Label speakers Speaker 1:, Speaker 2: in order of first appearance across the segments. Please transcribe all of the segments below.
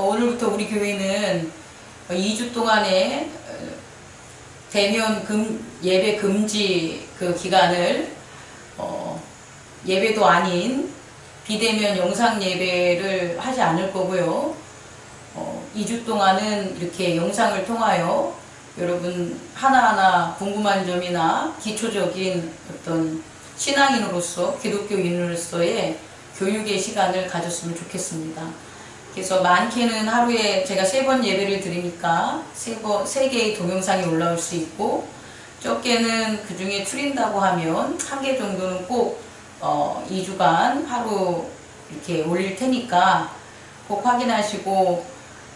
Speaker 1: 어, 오늘부터 우리 교회는 2주 동안의 어, 대면 금, 예배 금지 그 기간을 어, 예배도 아닌 비대면 영상 예배를 하지 않을 거고요. 어, 2주 동안은 이렇게 영상을 통하여 여러분 하나하나 궁금한 점이나 기초적인 어떤 신앙인으로서 기독교인으로서의 교육의 시간을 가졌으면 좋겠습니다. 그래서 많게는 하루에 제가 세 번 예배를 드리니까 세, 번, 세 개의 동영상이 올라올 수 있고 적게는 그 중에 줄인다고 하면 한 개 정도는 꼭 어, 2주간 하루 이렇게 올릴 테니까 꼭 확인하시고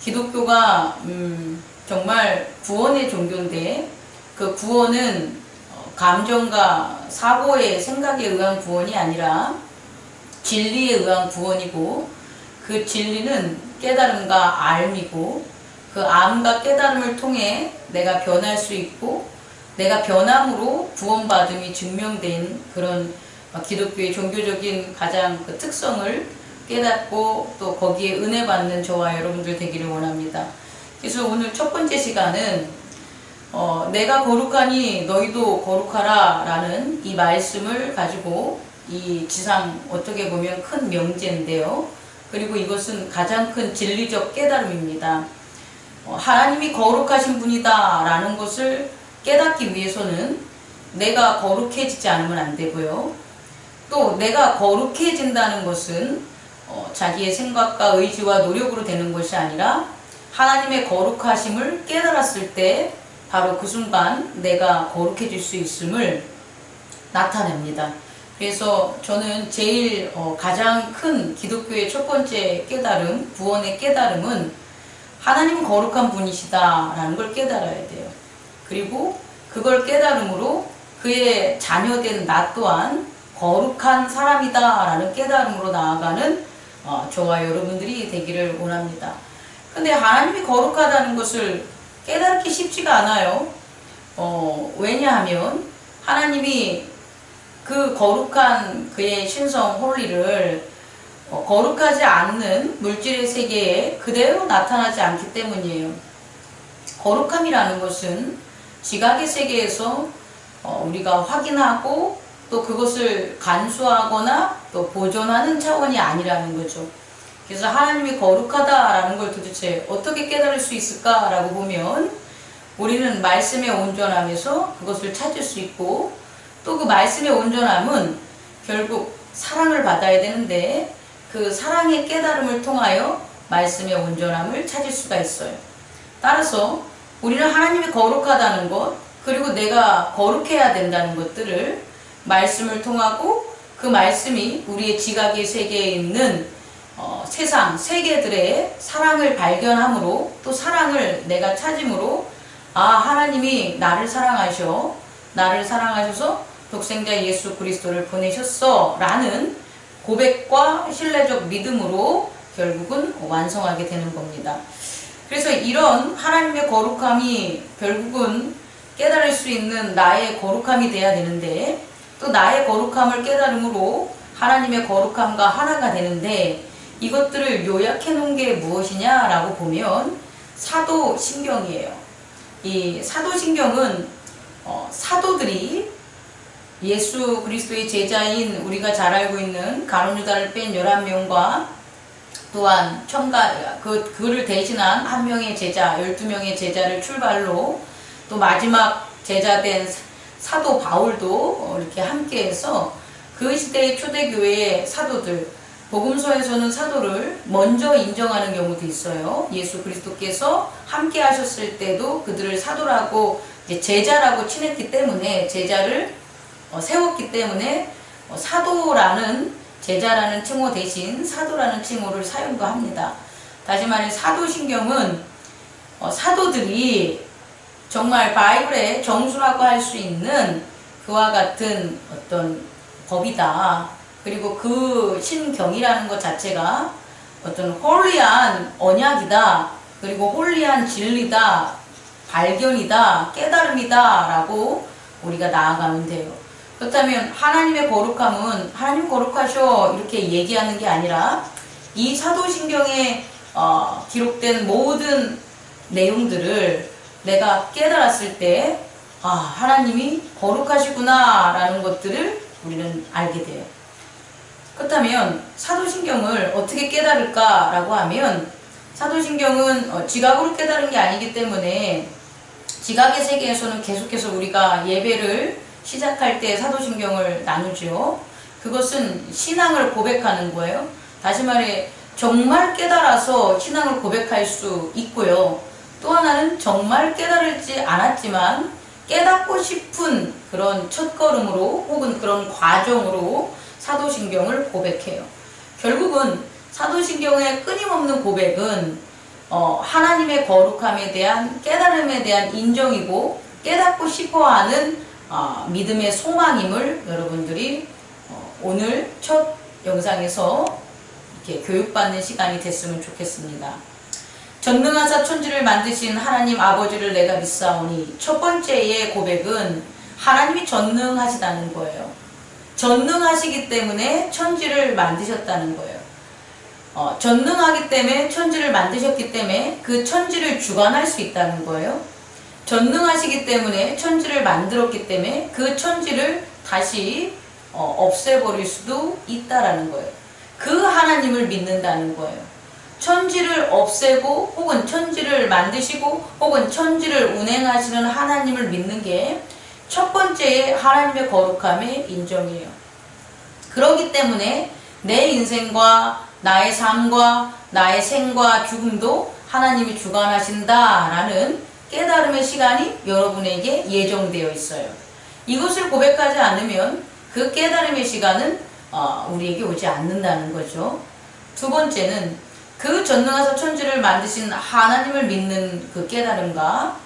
Speaker 1: 기독교가 음, 정말 구원의 종교인데 그 구원은 어, 감정과 사고의 생각에 의한 구원이 아니라 진리에 의한 구원이고 그 진리는 깨달음과 알미고 그 암과 깨달음을 통해 내가 변할 수 있고 내가 변함으로 구원받음이 증명된 그런 기독교의 종교적인 가장 그 특성을 깨닫고 또 거기에 은혜 받는 저와 여러분들 되기를 원합니다. 그래서 오늘 첫 번째 시간은 어, 내가 거룩하니 너희도 거룩하라 라는 이 말씀을 가지고 이 지상 어떻게 보면 큰 명제인데요. 그리고 이것은 가장 큰 진리적 깨달음입니다. 어, 하나님이 거룩하신 분이다 라는 것을 깨닫기 위해서는 내가 거룩해지지 않으면 안 되고요. 또 내가 거룩해진다는 것은 어, 자기의 생각과 의지와 노력으로 되는 것이 아니라 하나님의 거룩하심을 깨달았을 때 바로 그 순간 내가 거룩해질 수 있음을 나타냅니다. 그래서 저는 제일 어, 가장 큰 기독교의 첫 번째 깨달음, 구원의 깨달음은 하나님은 거룩한 분이시다라는 걸 깨달아야 돼요. 그리고 그걸 깨달음으로 그의 자녀된 나 또한 거룩한 사람이다라는 깨달음으로 나아가는 어, 저와 여러분들이 되기를 원합니다. 근데 하나님이 거룩하다는 것을 깨닫기 쉽지가 않아요. 어, 왜냐하면 하나님이 그 거룩한 그의 신성 홀리를 어, 거룩하지 않는 물질의 세계에 그대로 나타나지 않기 때문이에요. 거룩함이라는 것은 지각의 세계에서 어, 우리가 확인하고 또 그것을 간수하거나 또 보존하는 차원이 아니라는 거죠. 그래서 하나님이 거룩하다라는 걸 도대체 어떻게 깨달을 수 있을까라고 보면 우리는 말씀의 온전함에서 그것을 찾을 수 있고 또 그 말씀의 온전함은 결국 사랑을 받아야 되는데 그 사랑의 깨달음을 통하여 말씀의 온전함을 찾을 수가 있어요. 따라서 우리는 하나님이 거룩하다는 것 그리고 내가 거룩해야 된다는 것들을 말씀을 통하고 그 말씀이 우리의 지각의 세계에 있는 어, 세상 세계들의 사랑을 발견함으로 또 사랑을 내가 찾음으로 아 하나님이 나를 사랑하셔 나를 사랑하셔서 독생자 예수 그리스도를 보내셨어 라는 고백과 신뢰적 믿음으로 결국은 완성하게 되는 겁니다. 그래서 이런 하나님의 거룩함이 결국은 깨달을 수 있는 나의 거룩함이 돼야 되는데 또 나의 거룩함을 깨달음으로 하나님의 거룩함과 하나가 되는데 이것들을 요약해 놓은 게 무엇이냐라고 보면 사도신경이에요. 이 사도신경은 어, 사도들이 예수 그리스도의 제자인 우리가 잘 알고 있는 가론유다를 뺀 11명과 또한 청가 그 그를 대신한 한 명의 제자, 12명의 제자를 출발로 또 마지막 제자된 사도 바울도 이렇게 함께해서 그 시대의 초대교회의 사도들 복음서에서는 사도를 먼저 인정하는 경우도 있어요. 예수 그리스도께서 함께 하셨을 때도 그들을 사도라고 제자라고 친했기 때문에 제자를 어, 세웠기 때문에 어, 사도라는 제자라는 칭호 대신 사도라는 칭호를 사용도 합니다. 다시 말해 사도신경은 어, 사도들이 정말 바이블의 정수라고 할 수 있는 그와 같은 어떤 법이다. 그리고 그 신경이라는 것 자체가 어떤 홀리한 언약이다. 그리고 홀리한 진리다. 발견이다. 깨달음이다. 라고 우리가 나아가면 돼요. 그렇다면 하나님의 거룩함은 하나님 거룩하셔 이렇게 얘기하는 게 아니라 이 사도신경의 어, 기록된 모든 내용들을 내가 깨달았을 때, 아, 하나님이 거룩하시구나, 라는 것들을 우리는 알게 돼요. 그렇다면, 사도신경을 어떻게 깨달을까라고 하면, 사도신경은 어, 지각으로 깨달은 게 아니기 때문에, 지각의 세계에서는 계속해서 우리가 예배를 시작할 때 사도신경을 나누죠. 그것은 신앙을 고백하는 거예요. 다시 말해, 정말 깨달아서 신앙을 고백할 수 있고요. 또 하나는 정말 깨달을지 않았지만 깨닫고 싶은 그런 첫걸음으로 혹은 그런 과정으로 사도신경을 고백해요. 결국은 사도신경의 끊임없는 고백은 어, 하나님의 거룩함에 대한 깨달음에 대한 인정이고 깨닫고 싶어하는 어, 믿음의 소망임을 여러분들이 어, 오늘 첫 영상에서 이렇게 교육받는 시간이 됐으면 좋겠습니다. 전능하사 천지를 만드신 하나님 아버지를 내가 믿사오니 첫 번째의 고백은 하나님이 전능하시다는 거예요. 전능하시기 때문에 천지를 만드셨다는 거예요. 어, 전능하기 때문에 천지를 만드셨기 때문에 그 천지를 주관할 수 있다는 거예요. 전능하시기 때문에 천지를 만들었기 때문에 그 천지를 다시 어, 없애버릴 수도 있다라는 거예요. 그 하나님을 믿는다는 거예요. 천지를 없애고 혹은 천지를 만드시고 혹은 천지를 운행하시는 하나님을 믿는 게 첫 번째의 하나님의 거룩함의 인정이에요. 그렇기 때문에 내 인생과 나의 삶과 나의 생과 죽음도 하나님이 주관하신다라는 깨달음의 시간이 여러분에게 예정되어 있어요. 이것을 고백하지 않으면 그 깨달음의 시간은 어, 우리에게 오지 않는다는 거죠. 두 번째는 그 전능하사 천지를 만드신 하나님을 믿는 그 깨달음과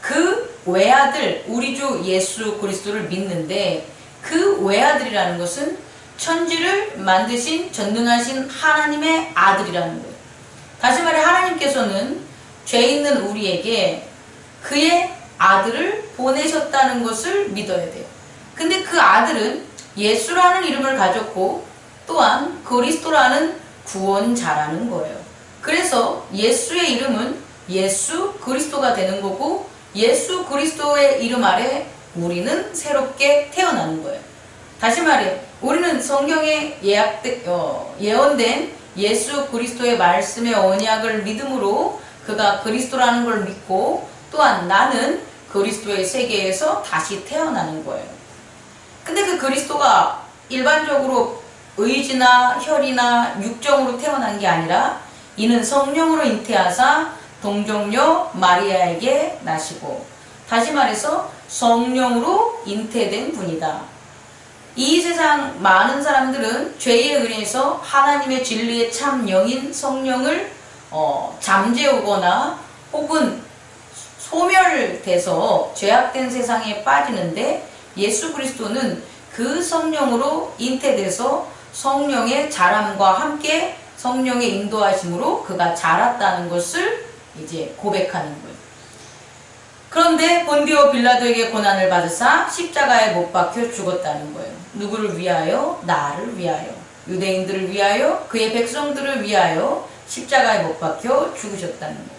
Speaker 1: 그 외아들 우리 주 예수 그리스도를 믿는데 그 외아들이라는 것은 천지를 만드신 전능하신 하나님의 아들이라는 거예요. 다시 말해 하나님께서는 죄 있는 우리에게 그의 아들을 보내셨다는 것을 믿어야 돼요. 근데 그 아들은 예수라는 이름을 가졌고 또한 그리스도라는 구원자라는 거예요. 그래서 예수의 이름은 예수 그리스도가 되는 거고 예수 그리스도의 이름 아래 우리는 새롭게 태어나는 거예요. 다시 말해 우리는 성경에 예약된, 어, 예언된 예수 그리스도의 말씀의 언약을 믿음으로 그가 그리스도라는 걸 믿고 또한 나는 그리스도의 세계에서 다시 태어나는 거예요. 근데 그 그리스도가 일반적으로 의지나 혈이나 육정으로 태어난 게 아니라 이는 성령으로 잉태하사 동정녀 마리아에게 나시고 다시 말해서 성령으로 잉태된 분이다. 이 세상 많은 사람들은 죄에 의해서 하나님의 진리의 참 영인 성령을 어, 잠재우거나 혹은 소멸돼서 죄악된 세상에 빠지는데 예수 그리스도는 그 성령으로 잉태돼서 성령의 자람과 함께 성령의 인도하심으로 그가 자랐다는 것을 이제 고백하는 거예요. 그런데 본디오 빌라도에게 고난을 받으사 십자가에 못 박혀 죽었다는 거예요. 누구를 위하여? 나를 위하여. 유대인들을 위하여 그의 백성들을 위하여 십자가에 못 박혀 죽으셨다는 거예요.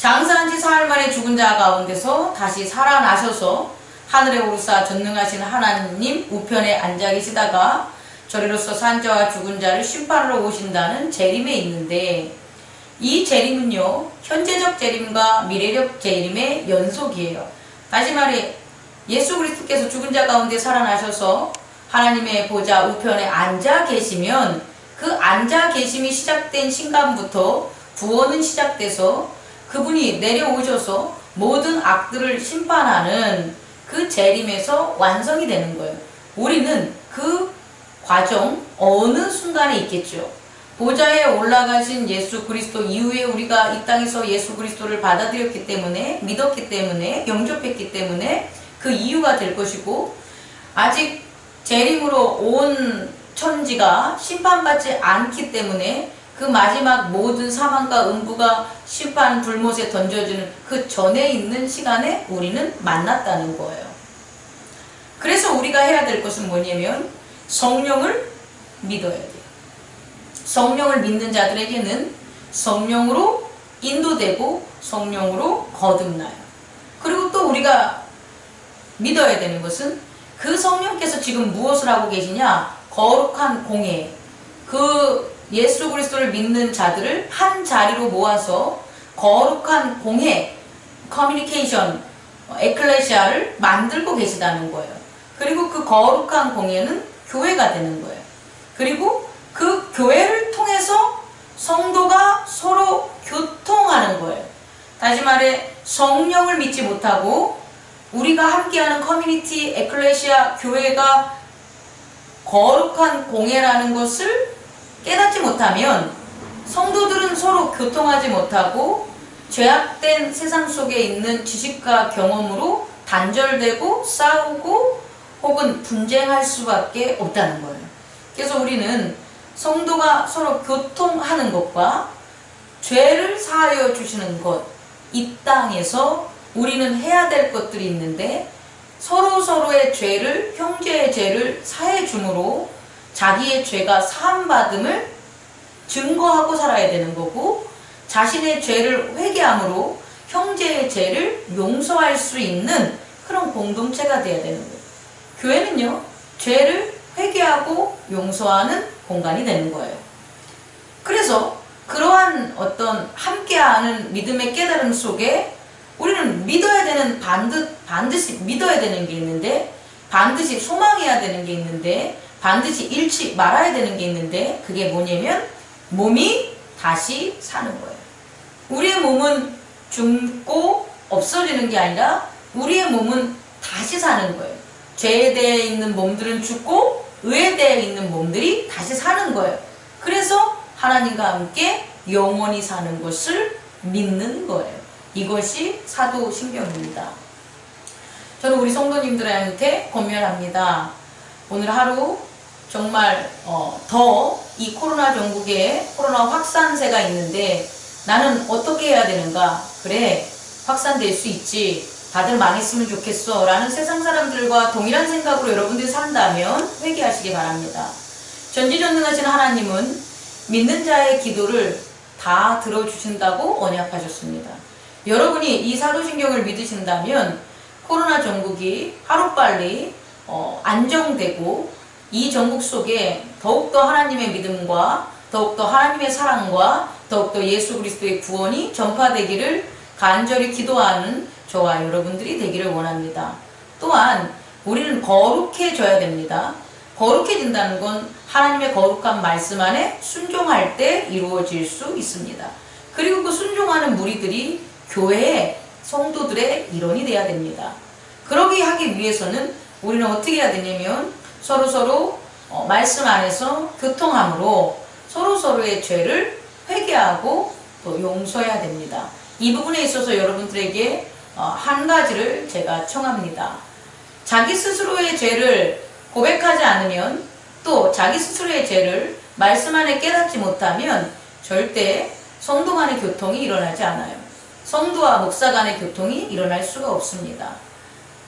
Speaker 1: 장사한 지 사흘 만에 죽은 자 가운데서 다시 살아나셔서 하늘에 오르사 전능하신 하나님 우편에 앉아 계시다가 저리로서 산자와 죽은 자를 심판하러 오신다는 재림에 있는데 이 재림은요 현재적 재림과 미래적 재림의 연속이에요. 다시 말해 예수 그리스도께서 죽은 자 가운데 살아나셔서 하나님의 보좌 우편에 앉아 계시면 그 앉아 계심이 시작된 순간부터 구원은 시작돼서 그분이 내려오셔서 모든 악들을 심판하는 그 재림에서 완성이 되는 거예요. 우리는 그 과정 어느 순간에 있겠죠. 보좌에 올라가신 예수 그리스도 이후에 우리가 이 땅에서 예수 그리스도를 받아들였기 때문에 믿었기 때문에 영접했기 때문에 그 이유가 될 것이고 아직 재림으로 온 천지가 심판받지 않기 때문에 그 마지막 모든 사망과 음부가 심판 불못에 던져지는 그 전에 있는 시간에 우리는 만났다는 거예요. 그래서 우리가 해야 될 것은 뭐냐면 성령을 믿어야 돼요. 성령을 믿는 자들에게는 성령으로 인도되고 성령으로 거듭나요. 그리고 또 우리가 믿어야 되는 것은 그 성령께서 지금 무엇을 하고 계시냐? 거룩한 공예. 그 예수 그리스도를 믿는 자들을 한 자리로 모아서 거룩한 공예, 커뮤니케이션, 에클레시아를 만들고 계시다는 거예요. 그리고 그 거룩한 공예는 교회가 되는 거예요. 그리고 그 교회를 통해서 성도가 서로 교통하는 거예요. 다시 말해 성령을 믿지 못하고 우리가 함께하는 커뮤니티 에클레시아 교회가 거룩한 공예라는 것을 깨닫지 못하면 성도들은 서로 교통하지 못하고 죄악된 세상 속에 있는 지식과 경험으로 단절되고 싸우고 혹은 분쟁할 수밖에 없다는 거예요. 그래서 우리는 성도가 서로 교통하는 것과 죄를 사하여 주시는 것, 이 땅에서 우리는 해야 될 것들이 있는데 서로 서로의 죄를 형제의 죄를 사해 주므로 자기의 죄가 사함받음을 증거하고 살아야 되는 거고 자신의 죄를 회개함으로 형제의 죄를 용서할 수 있는 그런 공동체가 되어야 되는 거예요. 교회는요, 죄를 회개하고 용서하는 공간이 되는 거예요. 그래서 그러한 어떤 함께하는 믿음의 깨달음 속에 우리는 믿어야 되는 반드, 반드시 믿어야 되는 게 있는데 반드시 소망해야 되는 게 있는데 반드시 잃지 말아야 되는 게 있는데 그게 뭐냐면 몸이 다시 사는 거예요. 우리의 몸은 죽고 없어지는 게 아니라 우리의 몸은 다시 사는 거예요. 죄에 대해 있는 몸들은 죽고 의에 대해 있는 몸들이 다시 사는 거예요. 그래서 하나님과 함께 영원히 사는 것을 믿는 거예요. 이것이 사도신경입니다. 저는 우리 성도님들한테 권면합니다. 오늘 하루 정말 어, 더 이 코로나 전국에 코로나 확산세가 있는데 나는 어떻게 해야 되는가? 그래 확산될 수 있지. 다들 망했으면 좋겠어. 라는 세상 사람들과 동일한 생각으로 여러분들이 산다면 회개하시기 바랍니다. 전지전능하신 하나님은 믿는 자의 기도를 다 들어주신다고 언약하셨습니다. 여러분이 이 사도신경을 믿으신다면 코로나 전국이 하루빨리 어, 안정되고 이 전국 속에 더욱더 하나님의 믿음과 더욱더 하나님의 사랑과 더욱더 예수 그리스도의 구원이 전파되기를 간절히 기도하는 저와 여러분들이 되기를 원합니다. 또한 우리는 거룩해져야 됩니다. 거룩해진다는 건 하나님의 거룩한 말씀 안에 순종할 때 이루어질 수 있습니다. 그리고 그 순종하는 무리들이 교회의 성도들의 일원이 되어야 됩니다. 그러기 하기 위해서는 우리는 어떻게 해야 되냐면 서로 서로 어, 말씀 안에서 교통함으로 서로 서로의 죄를 회개하고 또 용서해야 됩니다. 이 부분에 있어서 여러분들에게 어, 한 가지를 제가 청합니다. 자기 스스로의 죄를 고백하지 않으면 또 자기 스스로의 죄를 말씀 안에 깨닫지 못하면 절대 성도 간의 교통이 일어나지 않아요. 성도와 목사 간의 교통이 일어날 수가 없습니다.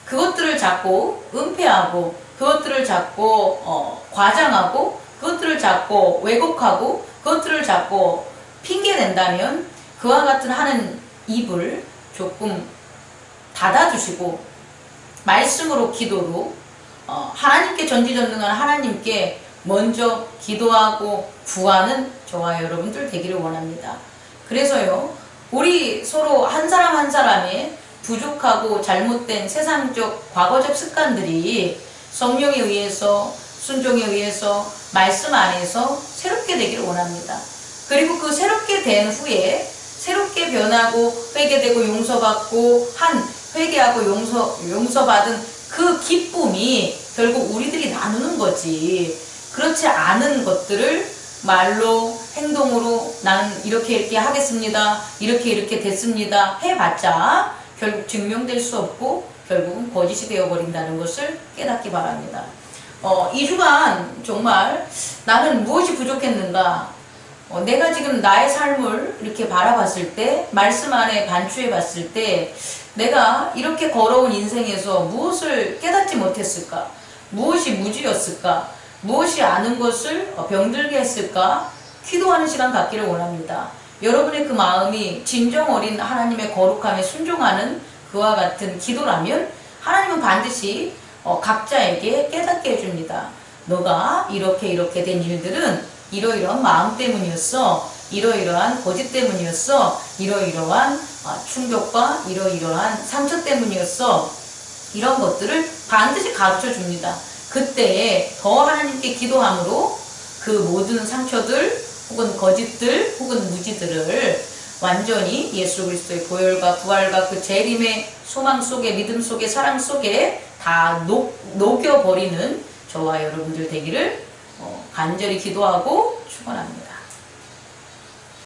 Speaker 1: 그것들을 자꾸 은폐하고 그것들을 자꾸 어, 과장하고 그것들을 자꾸 왜곡하고 그것들을 자꾸 핑계낸다면 그와 같은 하는 입을 조금 닫아주시고 말씀으로 기도로 어, 하나님께 전지전능한 하나님께 먼저 기도하고 구하는 저와 여러분들 되기를 원합니다. 그래서요 우리 서로 한 사람 한 사람의 부족하고 잘못된 세상적 과거적 습관들이 성령에 의해서 순종에 의해서 말씀 안에서 새롭게 되기를 원합니다. 그리고 그 새롭게 된 후에 새롭게 변하고 회개되고 용서받고 한 회개하고 용서 용서받은 그 기쁨이 결국 우리들이 나누는 거지. 그렇지 않은 것들을 말로 행동으로 나는 이렇게 이렇게 하겠습니다. 이렇게 이렇게 됐습니다. 해봤자 결국 증명될 수 없고 결국은 거짓이 되어버린다는 것을 깨닫기 바랍니다. 어, 이 주간 정말 나는 무엇이 부족했는가? 어, 내가 지금 나의 삶을 이렇게 바라봤을 때, 말씀 안에 반추해 봤을 때, 내가 이렇게 걸어온 인생에서 무엇을 깨닫지 못했을까? 무엇이 무지였을까? 무엇이 아는 것을 병들게 했을까? 기도하는 시간 갖기를 원합니다. 여러분의 그 마음이 진정 어린 하나님의 거룩함에 순종하는 그와 같은 기도라면 하나님은 반드시 어, 각자에게 깨닫게 해줍니다. 너가 이렇게 이렇게 된 일들은 이러이러한 마음 때문이었어. 이러이러한 거짓 때문이었어. 이러이러한 아, 충격과 이러이러한 상처 때문이었어. 이런 것들을 반드시 가르쳐 줍니다. 그때 더 하나님께 기도함으로 그 모든 상처들 혹은 거짓들 혹은 무지들을 완전히 예수 그리스도의 보혈과 부활과 그 재림의 소망 속에 믿음 속에 사랑 속에 다 녹, 녹여버리는 저와 여러분들 되기를 어, 간절히 기도하고 축원합니다.